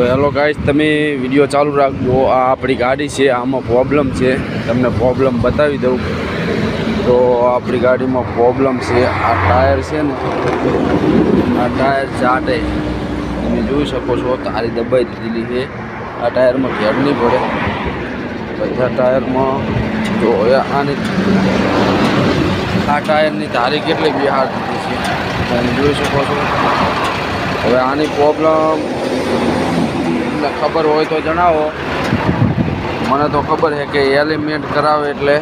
તો hello guys તમે video ચાલુ રાખજો. આ આપણી ગાડી છે, આમાં પ્રોબ્લેમ છે. તમને પ્રોબ્લેમ બતાવી દઉં. તો આપણી ગાડીમાં પ્રોબ્લેમ છે. આ ટાયર છે ને, આ ટાયર ચાટે. તમે જોઈ શકો છો, તારી દબાઈ દીધેલી છે. આ ટાયરમાં ઘેર નહીં પડે. બધા ટાયરમાં જો હવે આની આ ટાયરની તારી કેટલી બિહાર દીધી છે. તમે જોઈ શકો છો. હવે આની પ્રોબ્લેમ ખબર હોય તો જણાવો. મને તો ખબર છે કે એલિમેન્ટ કરાવે એટલે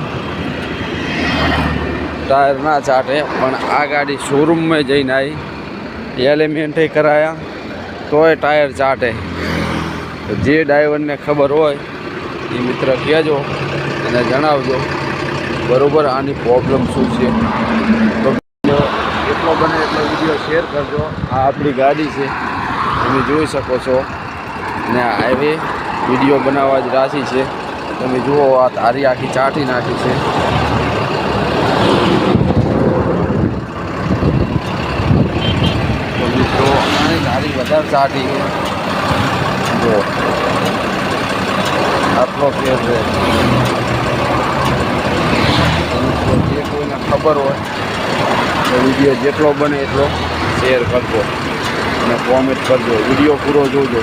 ટાયર ના ચાટે, પણ આ ગાડી શોરૂમમાં જઈને આવી એલિમેન્ટે કરાયા, તોય ટાયર ચાટે. જે ડ્રાઈવરને ખબર હોય, એ મિત્ર કહેજો અને જણાવજો, બરોબર? આની પ્રોબ્લેમ શું છે? તો એટલો બને એટલો વીડિયો શેર કરજો. આ આપણી ગાડી છે, તમે જોઈ શકો છો. ને હાઈવે વીડિયો બનાવવા જ રાશી છે. તમે જુઓ આ તારી આખી ચાટી નાખી છે. મિત્રો, આની તારી વધારે ચાટી છે. જો આટલો ફેર છે. જે કોઈને ખબર હોય, તો વીડિયો જેટલો બને એટલો શેર કરજો. અને કોમેન્ટ કરજો. વીડિયો પૂરો જોજો.